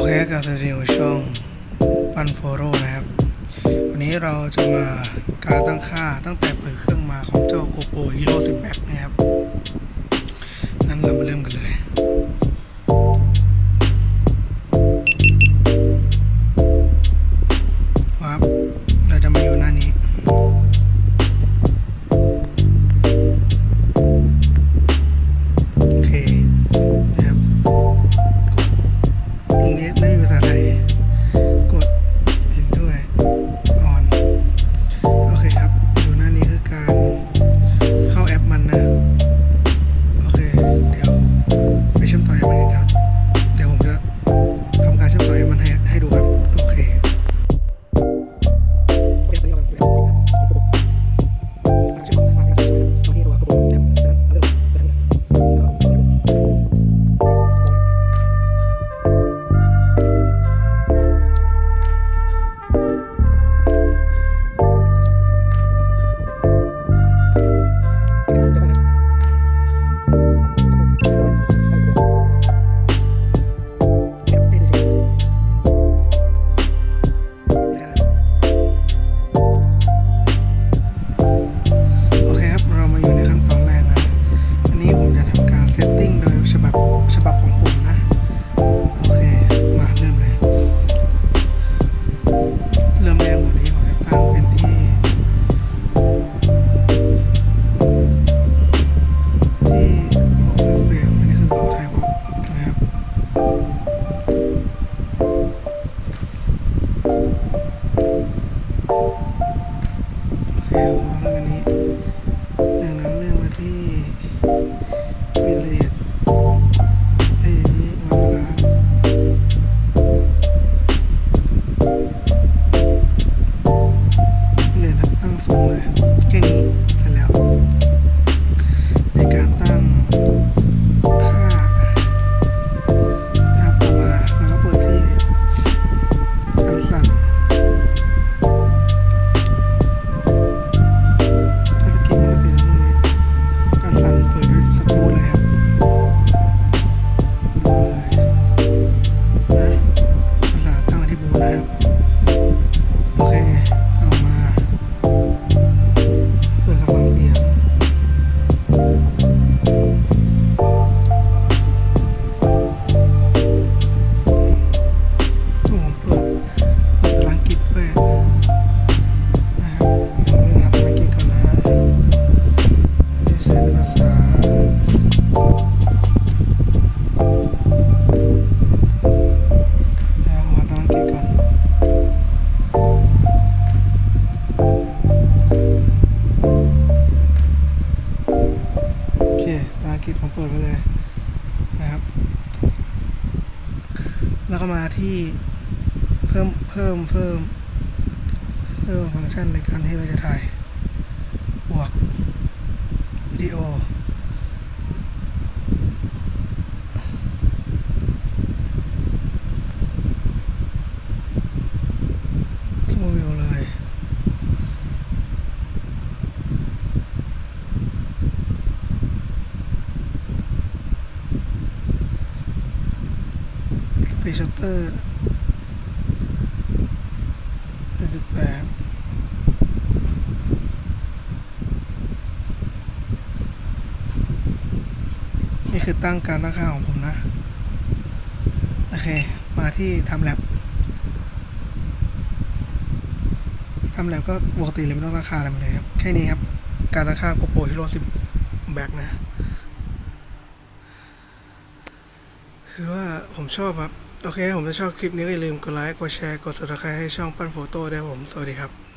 โอเคกับสวัสดีของช่องปันโฟโรนะครับ วันนี้เราจะมาการตั้งค่าตั้งแต่เปิดเครื่องมาของเจ้า GoPro Hero 10 Max นะครับ นั้นเรามาเริ่มกันเลย เนี่ยนะตั้งสูงเลย แล้วก็มาที่เพิ่มเพิ่มเพิ่มเพิ่มฟังก์ชันในการที่เราจะถ่ายบวกวิดีโอ สโมวิวเลย สเปชียลเตอร์สิบแปดนี่คือตั้งการตั้งค่าของผมนะ โอเค มาที่ทำแลบทำแลบก็ปกติเลยไม่ต้องตั้งค่าอะไรมาเลยครับ แค่นี้ครับ การตั้งค่า GoPro Hero 10 Back นะ คือว่าผมชอบครับ โอเค ผมจะชอบคลิปนี้ก็อย่าลืมกดไลค์ กดแชร์ กด subscribe ให้ช่องปั้นโฟโต้ด้วยผม สวัสดีครับ